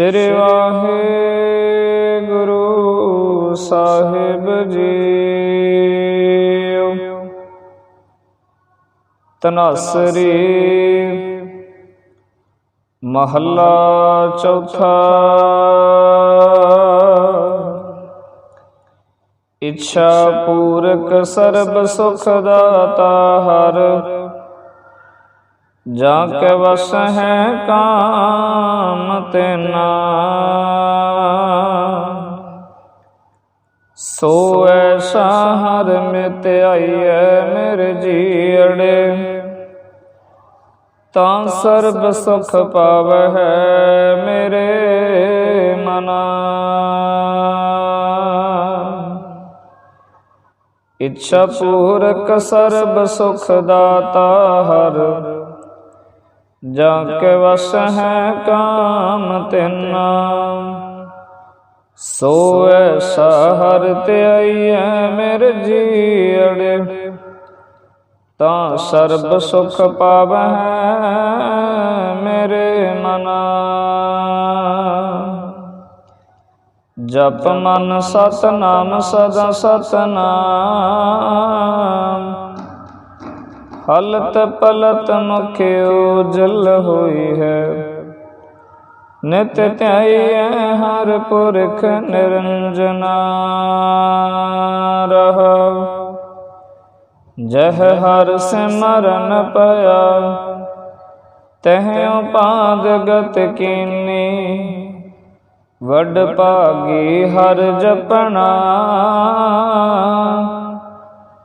ਸ੍ਰੀ ਵਾਹਿਗੁਰੂ ਸਾਹਿਬ JIO. ਤਨਸਰੀ ਮਹੱਲਾ ਚੌਥਾ। ਇੱਛਾ ਪੂਰਕ ਸਰਬ ਸੁਖ ਦਾਤਾ ਹਰ। ਜਾ ਕੇ ਵਸ ਹੈ ਕਾਮ ਤੇ ਨਾ। ਸੋ ਐਸਾ ਹਰ ਮਿਤ ਆਈਐ ਮੇਰੇ ਜੀੜੇ ਤਾਂ ਸਰਬ ਸੁਖ ਪਾਵਹਿ ਮੇਰੇ ਮਨਾ। ਇੱਛਾ ਪੂਰਕ ਸਰਬ ਸੁਖ ਦਾਤਾ ਹਰ ਜਾਂ ਵਸ ਹੈ ਕਾਮ ਤਿਨਾ। ਸੋ ਐਸਾ ਤੇ ਆਈਐ ਮੇਰੇ ਜੀੜੇ। ਤਾਂ ਸਰਬ ਸੁਖ ਪਾਵਹਿ ਮੇਰੇ ਮਨਾ। ਜਪ ਮਨ ਸਤਨਾਮ ਸਦਾ ਸਤਨਾਮ। ਹਲਤ ਪਲਤ ਮੁਖ ਉਜਲ ਹੋਈ ਹੈ। ਨਿਤ ਧਿਆਈਐ ਹਰ ਪੁਰਖ ਨਿਰੰਜਨਾ ਰਹਾ। ਜਹ ਹਰ ਸਿਮਰਨ ਪਿਆ ਤਹ ਉਪਾਦ ਗਤ ਕੀਨੀ। ਵੱਡ ਭਾਗੀ ਹਰ ਜਪਣਾ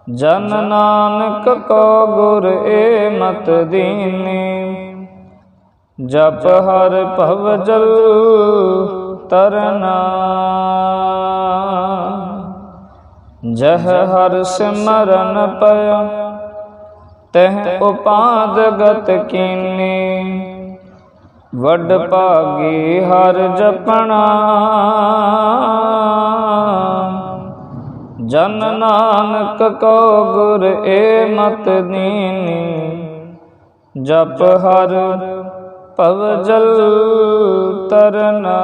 ਜਨ ਨਾਨਕ ਕੋ ਗੁਰ ਏ ਮਤ ਦੀਨੀ। ਜਪ ਹਰ ਭਵ ਜਲ ਤਰਨਾ। ਜਹ ਹਰ ਸਿਮਰਨ ਪਿਆ ਤਹ ਉਪਾਦ ਗਤ ਕੀਨੀ। ਵੱਡ ਭਾਗੀ ਹਰ ਜਪਣਾ। ਜਨ ਨਾਨਕ ਕੋ ਗੁਰ ਏ ਮਤ ਦੀਨੀ, ਜਪ ਹਰ ਭਵ ਜਲ ਤਰਨਾ।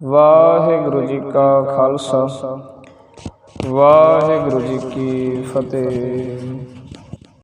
ਵਾਹਿਗੁਰੂ ਜੀ ਕਾ ਖਾਲਸਾ, ਵਾਹਿਗੁਰੂ ਜੀ ਕੀ ਫਤਿਹ।